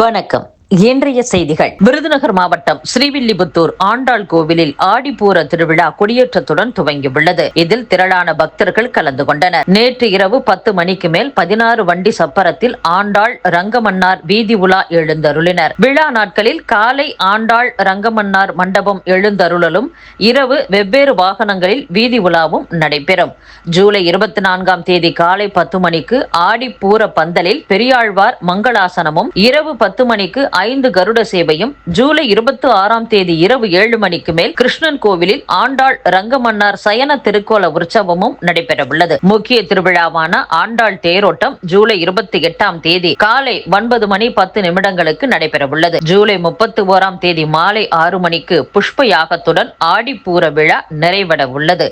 வணக்கம். இன்றைய செய்திகள். விருதுநகர் மாவட்டம் ஸ்ரீவில்லிபுத்தூர் ஆண்டாள் கோவிலில் ஆடிப்பூர திருவிழா கொடியேற்றத்துடன் துவங்கியுள்ளது. இதில் திரளான பக்தர்கள் கலந்து கொண்டனர். நேற்று இரவு பத்து மணிக்கு மேல் பதினாறு வண்டி சப்பரத்தில் ஆண்டாள் ரங்கமன்னார் வீதி உலா எழுந்தருளினர். விழா நாட்களில் காலை ஆண்டாள் ரங்கமன்னார் மண்டபம் எழுந்தருளலும் இரவு வெவ்வேறு வாகனங்களில் வீதி உலாவும் நடைபெறும். ஜூலை இருபத்தி நான்காம் தேதி காலை பத்து மணிக்கு ஆடிப்பூர பந்தலில் பெரியாழ்வார் மங்களாசனமும் இரவு பத்து மணிக்கு ஐந்து கருட சேவையும் ஜூலை இருபத்தி ஆறாம் தேதி இரவு ஏழு மணிக்கு மேல் கிருஷ்ணன் கோவிலில் ஆண்டாள் ரங்கமன்னார் சயன திருக்கோல உற்சவமும் நடைபெறவுள்ளது. முக்கிய திருவிழாவான ஆண்டாள் தேரோட்டம் ஜூலை இருபத்தி எட்டாம் தேதி காலை ஒன்பது மணி பத்து நிமிடங்களுக்கு நடைபெறவுள்ளது. ஜூலை முப்பத்தி ஓராம் தேதி மாலை ஆறு மணிக்கு புஷ்ப யாகத்துடன் ஆடிப்பூர விழா நிறைவட உள்ளது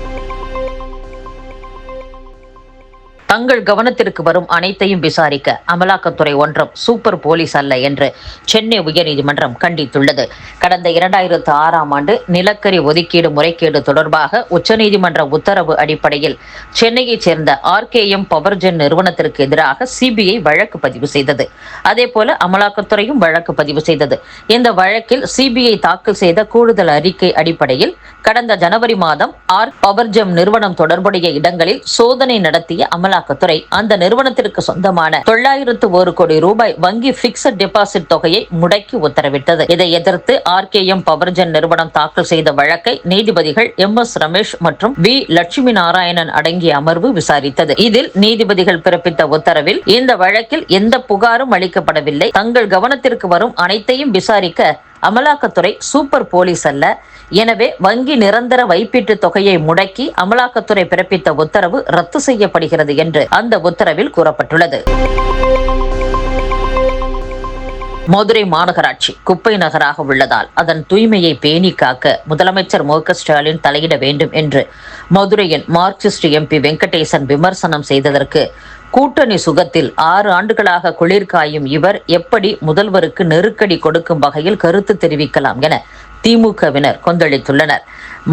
தங்கள் கவனத்திற்கு வரும் அனைத்தையும் விசாரிக்க அமலாக்கத்துறை ஒன்றும் சூப்பர் போலீஸ் அல்ல என்று சென்னை உயர்நீதிமன்றம் கண்டித்துள்ளது. கடந்த இரண்டாயிரத்து ஆறாம் ஆண்டு நிலக்கரி ஒதுக்கீடு முறைகேடு தொடர்பாக உச்சநீதிமன்ற உத்தரவு அடிப்படையில் சென்னையைச் சேர்ந்த ஆர்கேஎம் பவர்ஜென் நிறுவனத்திற்கு எதிராக சிபிஐ வழக்கு பதிவு செய்தது. அதேபோல அமலாக்கத்துறையும் வழக்கு பதிவு செய்தது. இந்த வழக்கில் சிபிஐ தாக்கல் செய்த கூடுதல் அறிக்கை அடிப்படையில் கடந்த ஜனவரி மாதம் ஆர் பவர்ஜெம் நிறுவனம் தொடர்புடைய இடங்களில் சோதனை நடத்திய அமலாக்க அமலாக்கத்துறை அந்த நிறுவனத்திற்கு சொந்தமான தொள்ளாயிரத்து ஒரு கோடி ரூபாய் வங்கி பிக்சட் டெபாசிட் தொகையை முடக்கி உத்தரவிட்டது. இதை எதிர்த்து ஆர்கேஎம் பவர்ஜென் நிறுவனம் தாக்கல் செய்த வழக்கை நீதிபதிகள் எம் எஸ் ரமேஷ் மற்றும் வி லட்சுமி நாராயணன் அடங்கிய அமர்வு விசாரித்தது. இதில் நீதிபதிகள் பிறப்பித்த உத்தரவில் இந்த வழக்கில் எந்த புகாரும் அளிக்கப்படவில்லை. தங்கள் கவனத்திற்கு வரும் அனைத்தையும் விசாரிக்க அமலாக்கத்துறை சூப்பர் போலீஸ் அல்ல. எனவே வங்கி நிரந்தர வைப்பீட்டு தொகையை முடக்கி அமலாக்கத்துறை பிறப்பித்த உத்தரவு ரத்து செய்யப்படுகிறது என்று அந்த உத்தரவில் கூறப்பட்டுள்ளது. மதுரை மாநகராட்சி குப்பை நகராக உள்ளதால் அதன் தூய்மையை பேணி காக்க முதலமைச்சர் மு க ஸ்டாலின் தலையிட வேண்டும் என்று மதுரையின் மார்க்சிஸ்ட் எம்பி வெங்கடேசன் விமர்சனம் செய்ததற்கு கூட்டணி சுகத்தில் ஆறு ஆண்டுகளாக குளிர்காயும் இவர் எப்படி முதல்வருக்கு நெருக்கடி கொடுக்கும் வகையில் கருத்து தெரிவிக்கலாம் என திமுகவினர் கொந்தளித்துள்ளனர்.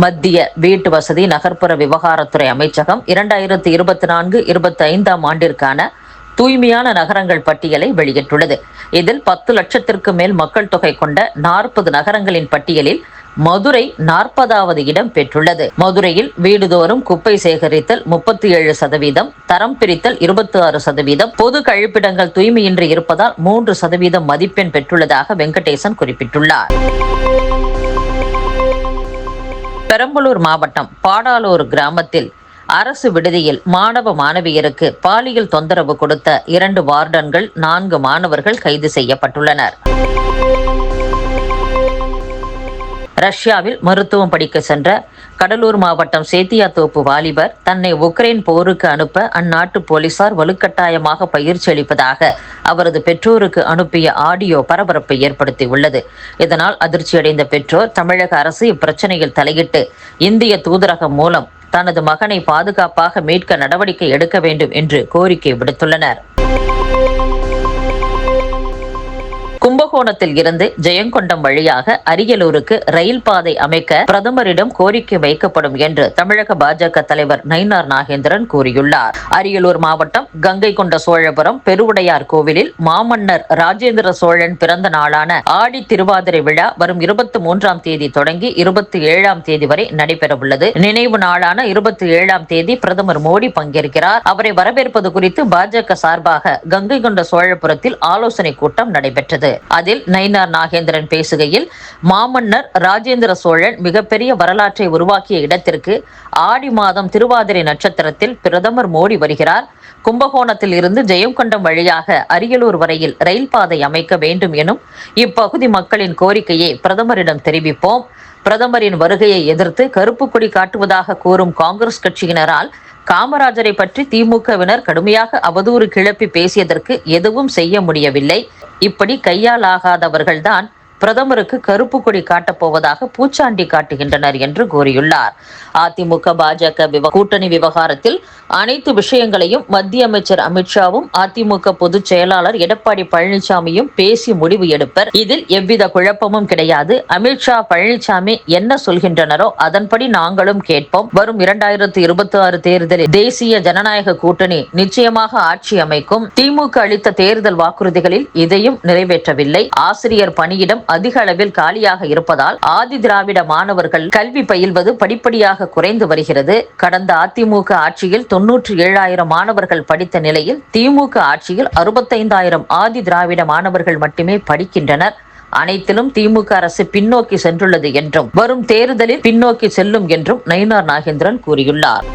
மத்திய வீட்டு வசதி நகர்ப்புற விவகாரத்துறை அமைச்சகம் இரண்டாயிரத்தி இருபத்தி நான்கு இருபத்தி ஐந்தாம் ஆண்டிற்கான தூய்மையான நகரங்கள் பட்டியலை வெளியிட்டுள்ளது. இதில் பத்து லட்சத்திற்கு மேல் மக்கள் தொகை கொண்ட நாற்பது நகரங்களின் பட்டியலில் மதுரை நாற்பதாவது இடம் பெற்றுள்ளது. மதுரையில் வீடுதோறும் குப்பை சேகரித்தல் முப்பத்தி ஏழு சதவீதம் தரம் பிரித்தல் இருபத்தி ஆறு சதவீதம் பொது கழிப்பிடங்கள் தூய்மையின்றி இருப்பதால் மூன்று சதவீதம் மதிப்பெண் பெற்றுள்ளதாக வெங்கடேசன் குறிப்பிட்டுள்ளார். பெரம்பலூர் மாவட்டம் பாடாலூர் கிராமத்தில் அரசு விடுதியில் மாணவ மாணவியருக்கு பாலியல் தொந்தரவு கொடுத்த இரண்டு வார்டன்கள் நான்கு மாணவர்கள் கைது செய்யப்பட்டுள்ளனர். ரஷ்யாவில் மருத்துவம் படிக்க சென்ற கடலூர் மாவட்டம் சேத்தியாத்தோப்பு வாலிபர் தன்னை உக்ரைன் போருக்கு அனுப்ப அந்நாட்டு போலீசார் வலுக்கட்டாயமாக பயிற்சி அளிப்பதாக அவரது பெற்றோருக்கு அனுப்பிய ஆடியோ பரபரப்பை ஏற்படுத்தியுள்ளது. இதனால் அதிர்ச்சியடைந்த பெற்றோர் தமிழக அரசு இப்பிரச்சனையில் தலையிட்டு இந்திய தூதரகம் மூலம் தனது மகனை பாதுகாப்பாக மீட்க நடவடிக்கை எடுக்க வேண்டும் என்று கோரிக்கை விடுத்துள்ளனர். கும்பகோணத்தில் இருந்து ஜெயங்கொண்டம் வழியாக அரியலூருக்கு ரயில் பாதை அமைக்க பிரதமரிடம் கோரிக்கை வைக்கப்படும் என்று தமிழக பாஜக தலைவர் நயினார் நாகேந்திரன் கூறியுள்ளார். அரியலூர் மாவட்டம் கங்கை கொண்ட சோழபுரம் பெருவுடையார் கோவிலில் மாமன்னர் ராஜேந்திர சோழன் பிறந்த நாளான ஆடி திருவாதிரை விழா வரும் இருபத்தி மூன்றாம் தேதி தொடங்கி இருபத்தி ஏழாம் தேதி வரை நடைபெறவுள்ளது. நினைவு நாளான இருபத்தி ஏழாம் தேதி பிரதமர் மோடி பங்கேற்கிறார். அவரை வரவேற்பது குறித்து பாஜக சார்பாக கங்கை கொண்ட சோழபுரத்தில் ஆலோசனை கூட்டம் நடைபெற்றது. அதில் நயினார் நாகேந்திரன் பேசுகையில் மாமன்னர் ராஜேந்திர சோழன் மிகப்பெரிய வரலாற்றை உருவாக்கிய இடத்திற்கு ஆடி மாதம் திருவாதிரை நட்சத்திரத்தில் பிரதமர் மோடி வருகிறார். கும்பகோணத்தில் இருந்து ஜெயங்கொண்டம் வழியாக அரியலூர் வரையில் ரயில் பாதை அமைக்க வேண்டும் எனும் இப்பகுதி மக்களின் கோரிக்கையை பிரதமரிடம் தெரிவிப்போம். பிரதமரின் வருகையை எதிர்த்து கருப்பு கொடி காட்டுவதாக கூறும் காங்கிரஸ் கட்சியினரால் காமராஜரை பற்றி திமுகவினர் கடுமையாக அவதூறு கிளப்பி பேசியதற்கு எதுவும் செய்ய முடியவில்லை. இப்படி கையால் ஆகாதவர்கள்தான் பிரதமருக்கு கருப்பு கொடி காட்டப்போவதாக பூச்சாண்டி காட்டுகின்றனர் என்று கூறியுள்ளார். அதிமுக பாஜக கூட்டணி விவகாரத்தில் அனைத்து விஷயங்களையும் மத்திய அமைச்சர் அமித்ஷாவும் அதிமுக பொதுச் செயலாளர் எடப்பாடி பழனிசாமியும் பேசி முடிவு எடுப்பர். இதில் எவ்வித குழப்பமும் கிடையாது. அமித்ஷா பழனிசாமி என்ன சொல்கின்றனரோ அதன்படி நாங்களும் கேட்போம். வரும் இரண்டாயிரத்தி இருபத்தி ஆறு தேர்தலில் தேசிய ஜனநாயக கூட்டணி நிச்சயமாக ஆட்சி அமைக்கும். திமுக அளித்த தேர்தல் வாக்குறுதிகளில் இதையும் நிறைவேற்றவில்லை. ஆசிரியர் பணியிடம் அதிக அளவில் காலியாக இருப்பதால் ஆதி திராவிட மாணவர்கள் கல்வி பயில்வது படிப்படியாக குறைந்து வருகிறது. கடந்த அதிமுக ஆட்சியில் தொன்னூற்றி ஏழாயிரம் மாணவர்கள் படித்த நிலையில் திமுக ஆட்சியில் அறுபத்தைந்தாயிரம் ஆதி திராவிட மாணவர்கள் மட்டுமே படிக்கின்றனர். அனைத்திலும் திமுக அரசு பின்னோக்கி சென்றுள்ளது என்றும் வரும் தேர்தலில் பின்னோக்கி செல்லும் என்றும் நயினார் நாகேந்திரன் கூறியுள்ளார்.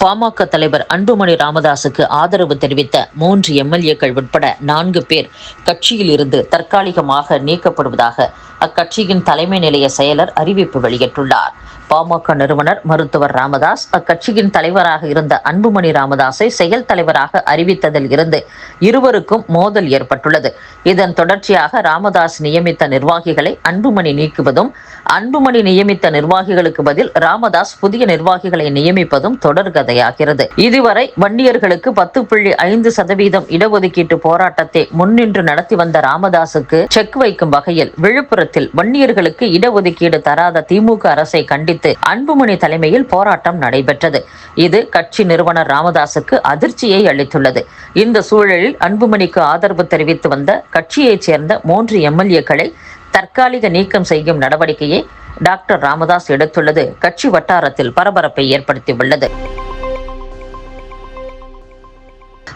பாமக தலைவர் அன்புமணி ராமதாசுக்கு ஆதரவு தெரிவித்த மூன்று எம்எல்ஏக்கள் உட்பட நான்கு பேர் கட்சியில் இருந்து தற்காலிகமாக நீக்கப்படுவதாக அக்கட்சியின் தலைமை நிலைய செயலர் அறிவிப்பு வெளியிட்டுள்ளார். பாமக நிறுவனர் மருத்துவர் ராமதாஸ் அக்கட்சியின் தலைவராக இருந்த அன்புமணி ராமதாஸை செயல் தலைவராக அறிவித்ததில் இருந்து இருவருக்கும் மோதல் ஏற்பட்டுள்ளது. இதன் தொடர்ச்சியாக ராமதாஸ் நியமித்த நிர்வாகிகளை அன்புமணி நீக்குவதும் அன்புமணி நியமித்த நிர்வாகிகளுக்கு பதில் ராமதாஸ் புதிய நிர்வாகிகளை நியமிப்பதும் தொடர்கதையாகிறது இதுவரை வன்னியர்களுக்கு பத்து புள்ளி ஐந்து சதவீதம் இடஒதுக்கீட்டு போராட்டத்தை முன்னின்று நடத்தி வந்த ராமதாசுக்கு செக் வைக்கும் வகையில் விழுப்புரத்தில் வன்னியர்களுக்கு இடஒதுக்கீடு தராத திமுக அரசை கண்டித்து அன்புமணி தலைமையில் போராட்டம் நடைபெற்றது. இது கட்சி நிறுவனர் ராமதாசுக்கு அதிர்ச்சியை அளித்துள்ளது. இந்த சூழலில் அன்புமணிக்கு ஆதரவு தெரிவித்து வந்த கட்சியைச் சேர்ந்த மூன்று எம்எல்ஏக்களை தற்காலிக நீக்கம் செய்யும் நடவடிக்கையை டாக்டர் ராமதாஸ் எடுத்துள்ளது. கட்சி வட்டாரத்தில் பரபரப்பை ஏற்படுத்தியுள்ளது.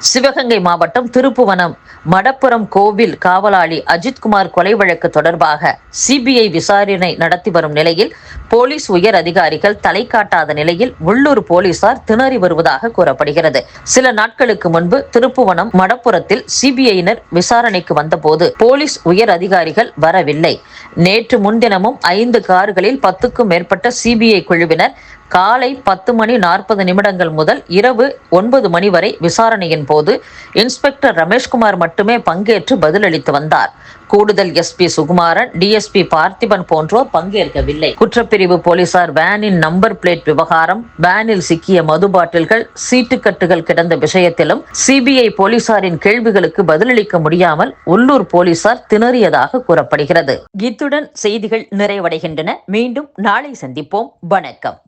சிவகங்கை மாவட்டம் திருப்புவனம் மடப்புறம் கோவில் காவலாளி அஜித்குமார் கொலை வழக்கு தொடர்பாக சிபிஐ விசாரணை நடத்தி வரும் நிலையில் போலீஸ் உயர் அதிகாரிகள் தலை காட்டாத நிலையில் உள்ளூர் போலீசார் திணறி வருவதாக கூறப்படுகிறது. சில நாட்களுக்கு முன்பு திருப்புவனம் மடப்புரத்தில் சிபிஐயினர் விசாரணைக்கு வந்தபோது போலீஸ் உயர் அதிகாரிகள் வரவில்லை. நேற்று முன்தினமும் ஐந்து கார்களில் பத்துக்கும் மேற்பட்ட சிபிஐ குழுவினர் காலை பத்து மணி நாற்பது நிமிடங்கள் முதல் இரவு ஒன்பது மணி வரை விசாரணையின் போது இன்ஸ்பெக்டர் ரமேஷ்குமார் மட்டுமே பங்கேற்று பதிலளித்து வந்தார். கூடுதல் எஸ்பி சுகுமாரன் டிஎஸ்பி பார்த்திபன் போன்றோர் பங்கேற்கவில்லை. குற்றப்பிரிவு போலீசார் வேனின் நம்பர் பிளேட் விவகாரம் வேனில் சிக்கிய மது பாட்டில்கள் சீட்டுக்கட்டுகள் கிடந்த விஷயத்திலும் சிபிஐ போலீசாரின் கேள்விகளுக்கு பதிலளிக்க முடியாமல் உள்ளூர் போலீசார் திணறியதாக கூறப்படுகிறது. இத்துடன் செய்திகள் நிறைவடைகின்றன. மீண்டும் நாளை சந்திப்போம். வணக்கம்.